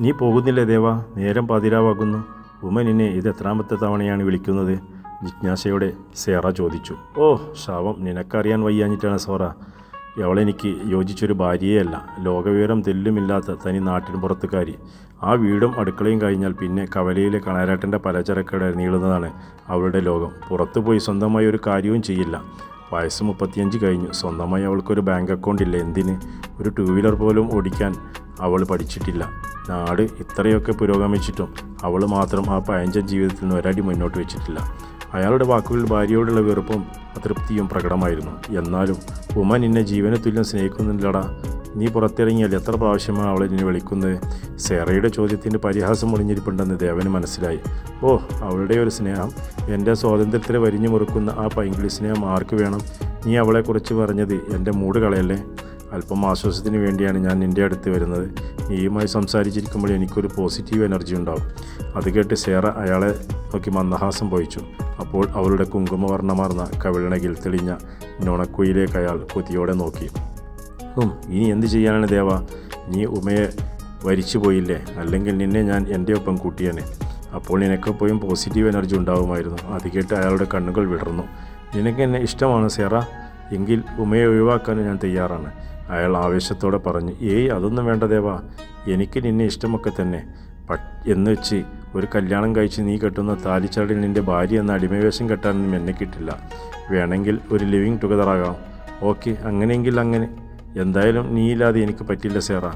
നീ പോകുന്നില്ല ദേവ? നേരം പതിരാവാകുന്നു. എന്നെ ഇത് എത്രാമത്തെ തവണയാണ് വിളിക്കുന്നത്? ജിജ്ഞാസയോടെ സേറ ചോദിച്ചു. ഓ ശാവം നിനക്കറിയാൻ വയ്യാഞ്ഞിട്ടാണ് സോറ. അവളെനിക്ക് യോജിച്ചൊരു ഭാര്യയല്ല ലോകവിവരം തെല്ലുമില്ലാത്ത തനി നാട്ടിൻ പുറത്തുകാരി. ആ വീടും അടുക്കളയും കഴിഞ്ഞാൽ പിന്നെ കവലയിലെ കണാരാട്ടന്റെ പലചരക്കട നീളുന്നതാണ് അവളുടെ ലോകം. പുറത്തു പോയി സ്വന്തമായി ഒരു കാര്യവും ചെയ്യില്ല. വയസ്സ് മുപ്പത്തിയഞ്ച് കഴിഞ്ഞു. സ്വന്തമായി അവൾക്കൊരു ബാങ്ക് അക്കൗണ്ട് ഇല്ല? എന്തിന്? ഒരു ടൂ വീലർ പോലും ഓടിക്കാൻ അവൾ പഠിച്ചിട്ടില്ല. നാട് ഇത്രയൊക്കെ പുരോഗമിച്ചിട്ടും അവൾ മാത്രം ആ പഴഞ്ചൻ ജീവിതത്തിൽ നിന്ന് ഒരടി മുന്നോട്ട് വെച്ചിട്ടില്ല. അയാളുടെ വാക്കുകളിൽ ഭാര്യയോടുള്ള വെറുപ്പും അതൃപ്തിയും പ്രകടമായിരുന്നു. എന്നാലും ഉമ നിന്നെ ജീവന തുല്യം സ്നേഹിക്കുന്നില്ലടാ. നീ പുറത്തിറങ്ങിയാൽ എത്ര പ്രാവശ്യമാണ് അവളെ നിന്നെ വിളിക്കുന്നത് സേറയുടെ ചോദ്യത്തിന്റെ പരിഹാസം ഒളിഞ്ഞിരിപ്പുണ്ടെന്ന് ദേവന് മനസ്സിലായി. ഓ അവളുടെ ഒരു സ്നേഹം. എന്റെ സ്വാതന്ത്ര്യത്തിൽ വരിഞ്ഞു മുറുക്കുന്ന ആ പൈങ്കിളി സ്നേഹം ആർക്ക് വേണം? നീ അവളെക്കുറിച്ച് പറഞ്ഞത് എന്റെ മൂട് കളയല്ലേ അല്പം ആശ്വാസത്തിന് വേണ്ടിയാണ് ഞാൻ നിന്റെ അടുത്ത് വരുന്നത്. നീയുമായി സംസാരിച്ചിരിക്കുമ്പോൾ എനിക്കൊരു പോസിറ്റീവ് എനർജി ഉണ്ടാകും അത് കേട്ട് സേറ അയാളെ നോക്കി മന്ദഹാസം പോയിച്ചു അപ്പോൾ അവളുടെ കുങ്കുമവർണമാർന്ന കവിളണകിൽ തെളിഞ്ഞ നുണക്കുയിലേക്ക് അയാൾ കൊതിയോടെ നോക്കി. ഉം ഇനി എന്ത് ചെയ്യാനാണ് ദേവ? നീ ഉമയെ വരിച്ചു പോയില്ലേ? അല്ലെങ്കിൽ നിന്നെ ഞാൻ എന്റെ ഒപ്പം കൂട്ടിയേനെ. അപ്പോൾ നിനക്കെപ്പോഴും പോസിറ്റീവ് എനർജി ഉണ്ടാവുമായിരുന്നു. അത് കേട്ട് അയാളുടെ കണ്ണുകൾ വിടർന്നു. നിനക്ക് എന്നെ ഇഷ്ടമാണ് സേറ. എങ്കിൽ ഉമയെ ഒഴിവാക്കാൻ ഞാൻ തയ്യാറാണ്. അയാൾ ആവേശത്തോടെ പറഞ്ഞു ഏയ് അതൊന്നും വേണ്ട ദേവാ. എനിക്ക് നിന്നെ ഇഷ്ടമൊക്കെ തന്നെ. പ- എന്ന് വെച്ച് ഒരു കല്യാണം കഴിച്ച് നീ കെട്ടുന്ന താലിച്ചാടിൽ നിന്റെ ഭാര്യ എന്ന അടിമവേഷം കെട്ടാനൊന്നും എന്നെ കിട്ടില്ല. വേണമെങ്കിൽ ഒരു ലിവിങ് ടുഗദർ ആകാം. ഓക്കെ അങ്ങനെയെങ്കിൽ അങ്ങനെ. എന്തായാലും നീയില്ലാതെ എനിക്ക് പറ്റില്ല സേറ.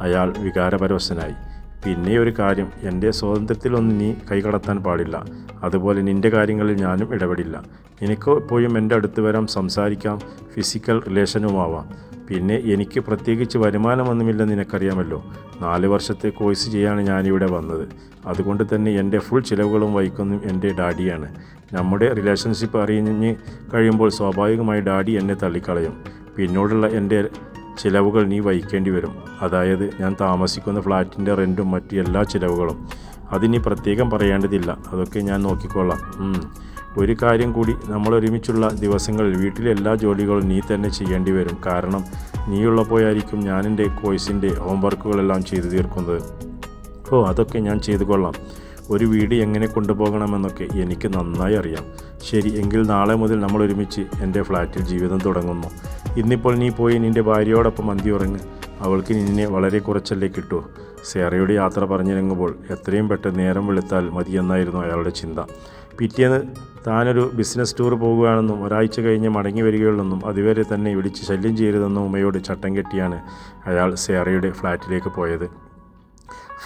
അയാൾ വികാരപരവശനായി. പിന്നെ ഒരു കാര്യം എന്റെ സ്വാതന്ത്ര്യത്തിലൊന്നും നീ കൈകടത്താൻ പാടില്ല. അതുപോലെ നിന്റെ കാര്യങ്ങളിൽ ഞാനും ഇടപെടില്ല. നിനക്ക് എപ്പോഴും എന്റെ അടുത്ത് വരാം സംസാരിക്കാം ഫിസിക്കൽ റിലേഷനുമാവാം പിന്നെ എനിക്ക് പ്രത്യേകിച്ച് വരുമാനമൊന്നുമില്ലെന്ന് നിനക്കറിയാമല്ലോ. നാല് വർഷത്തെ കോഴ്സ് ചെയ്യാണ് ഞാനിവിടെ വന്നത്. അതുകൊണ്ട് തന്നെ എന്റെ ഫുൾ ചിലവുകളും വഹിക്കുന്നതും എന്റെ ഡാഡിയാണ്. നമ്മുടെ റിലേഷൻഷിപ്പ് അറിഞ്ഞ് കഴിയുമ്പോൾ സ്വാഭാവികമായി ഡാഡി എന്നെ തള്ളിക്കളയും. പിന്നോടുള്ള എന്റെ ചിലവുകൾ നീ വഹിക്കേണ്ടി വരും. അതായത് ഞാൻ താമസിക്കുന്ന ഫ്ലാറ്റിന്റെ റെന്റും മറ്റ് എല്ലാ ചിലവുകളും. അതിനി പ്രത്യേകം പറയേണ്ടതില്ല. അതൊക്കെ ഞാൻ നോക്കിക്കൊള്ളാം ഒരു കാര്യം കൂടി. നമ്മൾ ഒരുമിച്ചുള്ള ദിവസങ്ങളിൽ വീട്ടിലെ എല്ലാ ജോലികളും നീ തന്നെ ചെയ്യേണ്ടി വരും. കാരണം നീയുള്ളപ്പോഴായിരിക്കും ഞാനെന്റെ കോഴ്സിന്റെ ഹോംവർക്കുകളെല്ലാം ചെയ്തു തീർക്കുന്നത്. ഓ അതൊക്കെ ഞാൻ ചെയ്തു കൊള്ളാം. ഒരു വീട് എങ്ങനെ കൊണ്ടുപോകണമെന്നൊക്കെ എനിക്ക് നന്നായി അറിയാം. ശരി എങ്കിൽ നാളെ മുതൽ നമ്മൾ ഒരുമിച്ച് എന്റെ ഫ്ലാറ്റിൽ ജീവിതം തുടങ്ങുന്നു. ഇന്നിപ്പോൾ നീ പോയി നിന്റെ ഭാര്യയോടൊപ്പം മന്തി ഉറങ്ങ്. അവൾക്ക് നിന്നെ വളരെ കുറച്ചല്ലേ കിട്ടൂ. സേറയുടെ യാത്ര പറഞ്ഞിറങ്ങുമ്പോൾ എത്രയും പെട്ടെന്ന് നേരം വെളുത്താൽ മതിയെന്നായിരുന്നു അയാളുടെ ചിന്ത. പിറ്റേന്ന് താനൊരു ബിസിനസ് ടൂർ പോകുകയാണെന്നും ഒരാഴ്ച കഴിഞ്ഞ് മടങ്ങി വരികയുള്ളെന്നും അതുവരെ തന്നെ വിളിച്ച് ശല്യം ചെയ്യരുതെന്നും ഉമ്മയോട് ചട്ടം കെട്ടിയാണ് അയാൾ സേറയുടെ ഫ്ലാറ്റിലേക്ക് പോയത്.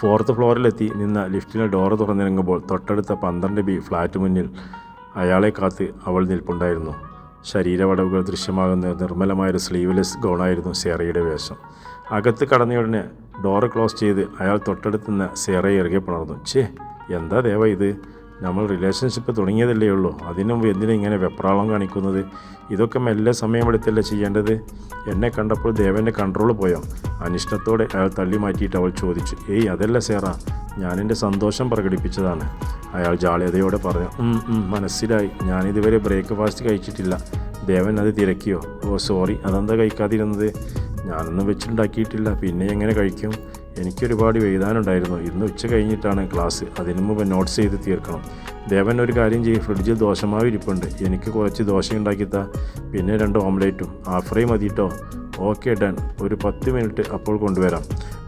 ഫോർത്ത് ഫ്ലോറിലെത്തി നിന്ന ലിഫ്റ്റിലെ ഡോറ് തുറന്നിറങ്ങുമ്പോൾ തൊട്ടടുത്ത പന്ത്രണ്ട് ബി ഫ്ലാറ്റ് മുന്നിൽ അയാളെ കാത്ത് അവൾ നിൽപ്പുണ്ടായിരുന്നു. ശരീരവടവുകൾ ദൃശ്യമാകുന്ന നിർമ്മലമായൊരു സ്ലീവ്ലെസ് ഗൗണായിരുന്നു സേറയുടെ വേഷം. അകത്ത് കടന്നയുടനെ ഡോറ് ക്ലോസ് ചെയ്ത് അയാൾ തൊട്ടടുത്തുനിന്ന് സേറയെ ഇറങ്ങി പുണർന്നു. ഛേ എന്താ ദേവ ഇത്? നമ്മൾ റിലേഷൻഷിപ്പ് തുടങ്ങിയതല്ലേ ഉള്ളൂ. അതിനും എന്തിനും ഇങ്ങനെ വെപ്രാളം കാണിക്കുന്നത്? ഇതൊക്കെ മെല്ലെ സമയമെടുത്തല്ലേ ചെയ്യേണ്ടത്? എന്നെ കണ്ടപ്പോൾ ദേവന്റെ കൺട്രോൾ പോയോ? അനിഷ്ടത്തോടെ അയാൾ തള്ളി മാറ്റിയിട്ട് അവൾ ചോദിച്ചു ഏയ് അതല്ല സേറ. ഞാനെന്റെ സന്തോഷം പ്രകടിപ്പിച്ചതാണ്. അയാൾ ജാള്യതയോടെ പറഞ്ഞു "ഉം, ഉം, മനസ്സിലായി. ഞാനിതുവരെ ബ്രേക്ക്ഫാസ്റ്റ് കഴിച്ചിട്ടില്ല. ദേവൻ അത് തിരക്കിയോ? ഓ സോറി അതെന്താ കഴിക്കാതിരുന്നത്? ഞാനൊന്നും വെച്ചിട്ടുണ്ടാക്കിയിട്ടില്ല. പിന്നെ എങ്ങനെ കഴിക്കും? എനിക്കൊരുപാട് എഴുതാനുണ്ടായിരുന്നു. ഇന്ന് ഉച്ച കഴിഞ്ഞിട്ടാണ് ക്ലാസ് അതിനു മുമ്പ് നോട്ട്സ് ചെയ്ത് തീർക്കണം. ദേവൻ ഒരു കാര്യം ചെയ്യും. ഫ്രിഡ്ജിൽ ദോശമാവ് ഇരിപ്പുണ്ട്. എനിക്ക് കുറച്ച് ദോശ ഉണ്ടാക്കിത്താ. പിന്നെ രണ്ട് ഓംലേറ്റും ഹാഫ് ഫ്രൈ മതിട്ടോ? ഓക്കെ ഡൺ ഒരു പത്ത് മിനിറ്റ് അപ്പോൾ കൊണ്ടുവരാം.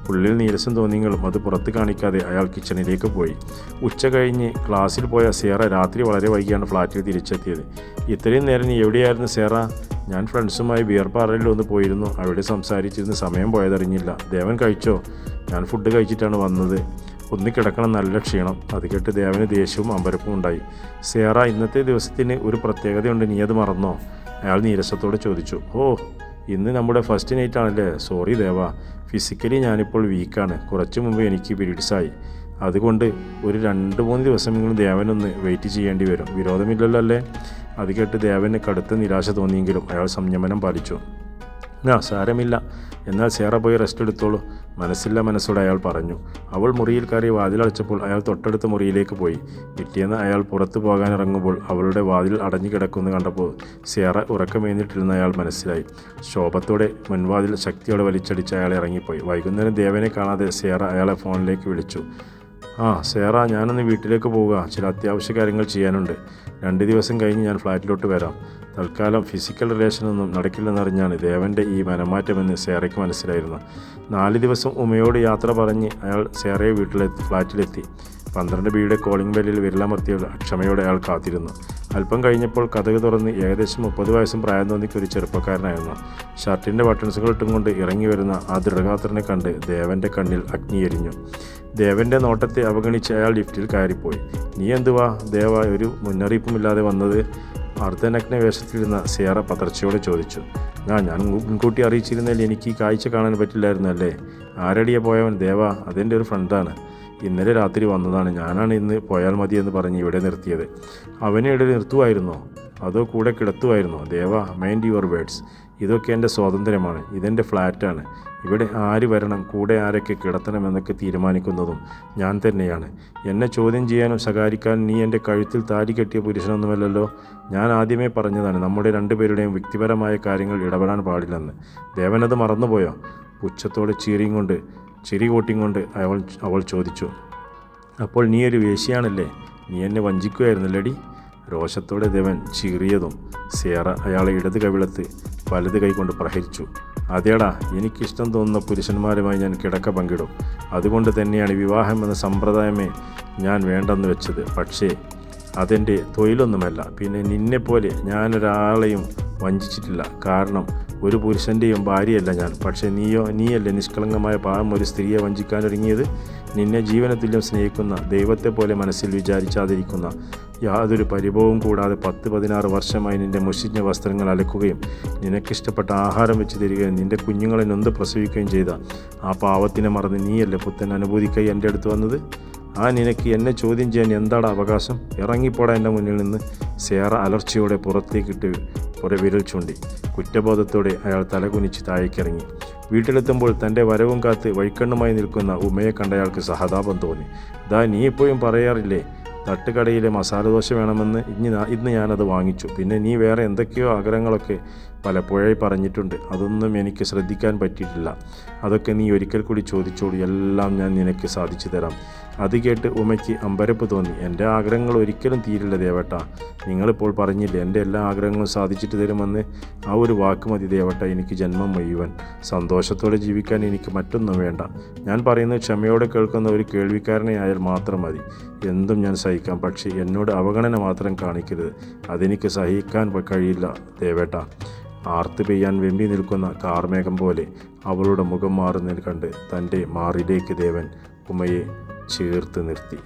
ഉള്ളിൽ നീരസം തോന്നിയെങ്കിലും അത് പുറത്ത് കാണിക്കാതെ അയാൾ കിച്ചണിലേക്ക് പോയി. ഉച്ച കഴിഞ്ഞ് ക്ലാസ്സിൽ പോയ സേറ രാത്രി വളരെ വൈകിയാണ് ഫ്ലാറ്റിൽ തിരിച്ചെത്തിയത്. ഇത്രയും നേരം എവിടെയായിരുന്നു സേറ? ഞാൻ ഫ്രണ്ട്സുമായി ബിയർ പാറയിൽ ഒന്ന് പോയിരുന്നു. അവിടെ സംസാരിച്ചിരുന്ന് സമയം പോയതറിഞ്ഞില്ല. ദേവൻ കഴിച്ചോ? ഞാൻ ഫുഡ് കഴിച്ചിട്ടാണ് വന്നത്. ഒന്ന് കിടക്കണം നല്ല ക്ഷീണം. അത് കേട്ട് ദേവന് ദേഷ്യവും അമ്പരപ്പും ഉണ്ടായി. സേറ ഇന്നത്തെ ദിവസത്തിന് ഒരു പ്രത്യേകതയുണ്ട്. നീ അത് മറന്നോ? അയാൾ നീരസത്തോടെ ചോദിച്ചു. ഓ ഇന്ന് നമ്മുടെ ഫസ്റ്റ് നൈറ്റ് ആണല്ലേ? സോറി ദേവ. ഫിസിക്കലി ഞാനിപ്പോൾ വീക്കാണ് കുറച്ച് മുമ്പ് എനിക്ക് പീരീഡ്സായി അതുകൊണ്ട് ഒരു രണ്ട് മൂന്ന് ദിവസമെങ്കിലും ദേവനൊന്ന് വെയിറ്റ് ചെയ്യേണ്ടി വരും. വിരോധമില്ലല്ലോ അല്ലേ? അത് കേട്ട് ദേവന് കടുത്ത നിരാശ തോന്നിയെങ്കിലും അയാൾ സംയമനം പാലിച്ചു. ആ സാരമില്ല. എന്നാൽ സേറ പോയി റെസ്റ്റ് എടുത്തോളൂ. മനസ്സില്ല മനസ്സോടെ അയാൾ പറഞ്ഞു. അവൾ മുറിയിൽ കയറി വാതിലടച്ചപ്പോൾ അയാൾ തൊട്ടടുത്ത മുറിയിലേക്ക് പോയി. പിറ്റേന്ന് അയാൾ പുറത്തു പോകാനിറങ്ങുമ്പോൾ അവളുടെ വാതിൽ അടഞ്ഞു കിടക്കുന്നു കണ്ടപ്പോൾ സേറ ഉറക്കമേന്നിട്ടിരുന്ന അയാൾ മനസ്സിലായി. ശോഭത്തോടെ മുൻവാതിൽ ശക്തിയോടെ വലിച്ചടിച്ച് അയാൾ ഇറങ്ങിപ്പോയി. വൈകുന്നേരം ദേവനെ കാണാതെ സേറ അയാളെ ഫോണിലേക്ക് വിളിച്ചു. ആ സേറ ഞാനൊന്ന് വീട്ടിലേക്ക് പോവുക. ചില അത്യാവശ്യ കാര്യങ്ങൾ ചെയ്യാനുണ്ട്. രണ്ട് ദിവസം കഴിഞ്ഞ് ഞാൻ ഫ്ലാറ്റിലോട്ട് വരാം. തൽക്കാലം ഫിസിക്കൽ റിലേഷനൊന്നും നടക്കില്ലെന്നറിഞ്ഞാണ് ദേവന്റെ ഈ മനമാറ്റമെന്ന് സേറയ്ക്ക് മനസ്സിലായിരുന്നു. നാല് ദിവസം ഉമയോട് യാത്ര പറഞ്ഞ് അയാൾ സേറയെ വീട്ടിലെത്തി ഫ്ലാറ്റിലെത്തി. പന്ത്രണ്ട് ബിയുടെ കോളിംഗ് ബെല്ലിൽ വിരലമർത്തിയ അക്ഷമയോടെ അയാൾ കാത്തിരുന്നു. അല്പം കഴിഞ്ഞപ്പോൾ കഥക് തുറന്ന് ഏകദേശം മുപ്പത് വയസ്സും പ്രായം തോന്നിക്ക് ഒരു ചെറുപ്പക്കാരനായിരുന്നു. ഷർട്ടിന്റെ ബട്ടൺസുകൾ ഇട്ടും കൊണ്ട് ഇറങ്ങി വരുന്ന ആ ദൃഢഗാത്രനെ കണ്ട് ദേവന്റെ കണ്ണിൽ അഗ്നിയെരിഞ്ഞു ദേവന്റെ നോട്ടത്തെ അവഗണിച്ച് അയാൾ ലിഫ്റ്റിൽ കയറിപ്പോയി. നീ എന്തുവാ? ദേവ ഒരു മുന്നറിയിപ്പുമില്ലാതെ വന്നത്? അർദ്ധനഗ്ന വേഷത്തിലിരുന്ന സിയാറ പതർച്ചയോടെ ചോദിച്ചു. ആ ഞാൻ മുൻകൂട്ടി അറിയിച്ചിരുന്നതിൽ എനിക്ക് ഈ കാഴ്ച കാണാൻ പറ്റില്ലായിരുന്നല്ലേ? ആരടിയെ പോയവൻ ദേവ അതെന്റെ ഒരു ഫ്രണ്ടാണ് ഇന്നലെ രാത്രി വന്നതാണ്. ഞാനാണ് ഇന്ന് പോയാൽ മതി എന്ന് പറഞ്ഞ് ഇവിടെ നിർത്തിയത്. അവനെ ഇവിടെ നിർത്തുമായിരുന്നോ അതോ കൂടെ കിടത്തുമായിരുന്നോ ദേവ മൈൻഡ് യുവർ വേർഡ്സ് ഇതൊക്കെ എന്റെ സ്വാതന്ത്ര്യമാണ്. ഇതെന്റെ ഫ്ലാറ്റാണ്. ഇവിടെ ആര് വരണം? കൂടെ ആരൊക്കെ കിടത്തണമെന്നൊക്കെ തീരുമാനിക്കുന്നതും ഞാൻ തന്നെയാണ്. എന്നെ ചോദ്യം ചെയ്യാനും ശകാരിക്കാൻ നീ എന്റെ കഴുത്തിൽ താടി കെട്ടിയ പുരുഷനൊന്നുമല്ലല്ലോ? ഞാൻ ആദ്യമേ പറഞ്ഞതാണ് നമ്മുടെ രണ്ടുപേരുടെയും വ്യക്തിപരമായ കാര്യങ്ങൾ ഇടപെടാൻ പാടില്ലെന്ന്. ദേവനത് മറന്നുപോയോ? പുച്ഛത്തോടെ ചീറിയും കൊണ്ട് ചിരി കൂട്ടിയും കൊണ്ട് അവൾ അവൾ ചോദിച്ചു അപ്പോൾ നീ ഒരു വേശിയാണല്ലേ നീ എന്നെ വഞ്ചിക്കുകയായിരുന്നല്ലേടി രോഷത്തോടെ ദേവൻ ചീറിയതും സേറ അയാളെ ഇടത് കവിളത്ത് വലത് കൈകൊണ്ട് പ്രഹരിച്ചു. അതേടാ എനിക്കിഷ്ടം തോന്നുന്ന പുരുഷന്മാരുമായി ഞാൻ കിടക്ക പങ്കിടും. അതുകൊണ്ട് തന്നെയാണ് വിവാഹം എന്ന സമ്പ്രദായമേ ഞാൻ വേണ്ടെന്ന് വെച്ചത്. പക്ഷേ അതെന്റെ തൊഴിലൊന്നുമല്ല. പിന്നെ നിന്നെപ്പോലെ ഞാനൊരാളെയും വഞ്ചിച്ചിട്ടില്ല. കാരണം ഒരു പുരുഷന്റെയും ഭാര്യയല്ല ഞാൻ. പക്ഷേ നീയോ നീയല്ലേ നിഷ്കളങ്കമായ പാവം ഒരു സ്ത്രീയെ വഞ്ചിക്കാനൊരുങ്ങിയത് നിന്നെ ജീവനത്തുല്യം സ്നേഹിക്കുന്ന ദൈവത്തെ പോലെ മനസ്സിൽ വിചാരിച്ചാതിരിക്കുന്ന യാതൊരു പരിഭവവും കൂടാതെ പത്ത് പതിനാറ് വർഷമായി നിന്റെ മുഷിഞ്ഞ വസ്ത്രങ്ങൾ അലക്കുകയും നിനക്കിഷ്ടപ്പെട്ട ആഹാരം വെച്ച് തരികയും നിന്റെ കുഞ്ഞുങ്ങളെ നൊന്ത് പ്രസവിക്കുകയും ചെയ്ത ആ പാവത്തിനെ മറന്ന് നീയല്ലേ പുത്തൻ അനുഭൂതിക്കായി എന്റെ അടുത്ത് വന്നത്? ആ നിനക്ക് എന്നെ ചോദ്യം ചെയ്യാൻ എന്താണ് അവകാശം? ഇറങ്ങിപ്പോടാ എന്റെ മുന്നിൽ നിന്ന്. സേറ അലർച്ചയോടെ പുറത്തേക്കിട്ട് പുറ വിരൽ ചൂണ്ടി. കുറ്റബോധത്തോടെ അയാൾ തലകുനിച്ച് താഴേക്കിറങ്ങി. വീട്ടിലെത്തുമ്പോൾ തന്റെ വരവും കാത്ത് വഴിക്കണ്ണുമായി നിൽക്കുന്ന ഉമയെ കണ്ട അയാൾക്ക് സഹതാപം തോന്നി. ദാ നീ ഇപ്പോഴും പറയാറില്ലേ? തട്ടുകടയിലെ മസാലദോശ വേണമെന്ന് ഇനി ഇന്ന് ഞാനത് വാങ്ങിച്ചു. പിന്നെ നീ വേറെ എന്തൊക്കെയോ ആഗ്രഹങ്ങളൊക്കെ പലപ്പോഴായി പറഞ്ഞിട്ടുണ്ട്. അതൊന്നും എനിക്ക് ശ്രദ്ധിക്കാൻ പറ്റിയിട്ടില്ല. അതൊക്കെ നീ ഒരിക്കൽ കൂടി ചോദിച്ചോളൂ. എല്ലാം ഞാൻ നിനക്ക് സാധിച്ചു തരാം. അത് കേട്ട് ഉമയ്ക്ക് അമ്പരപ്പ് തോന്നി. എന്റെ ആഗ്രഹങ്ങൾ ഒരിക്കലും തീരില്ല ദേവട്ട. നിങ്ങളിപ്പോൾ പറഞ്ഞില്ലേ എന്റെ എല്ലാ ആഗ്രഹങ്ങളും സാധിച്ചിട്ട് തരുമെന്ന്? ആ ഒരു വാക്ക് മതി ദേവട്ട എനിക്ക് ജന്മം മുഴുവൻ. സന്തോഷത്തോടെ ജീവിക്കാൻ എനിക്ക് മറ്റൊന്നും വേണ്ട. ഞാൻ പറയുന്നത് ക്ഷമയോടെ കേൾക്കുന്ന ഒരു കേൾവിക്കാരനെ ആയാൽ മാത്രം മതി. എന്തും ഞാൻ സഹിക്കാം പക്ഷേ എന്നോട് അവഗണന മാത്രം കാണിക്കരുത്. അതെനിക്ക് സഹിക്കാൻ കഴിയില്ല ദേവേട്ട. ആർത്ത് പെയ്യാൻ വെമ്പി നിൽക്കുന്ന കാർമേഘം പോലെ അവളുടെ മുഖം മാറുന്നതിൽ കണ്ട് തന്റെ മാറിലേക്ക് ദേവൻ ഉമയെ ചേർത്ത് നിർത്തി.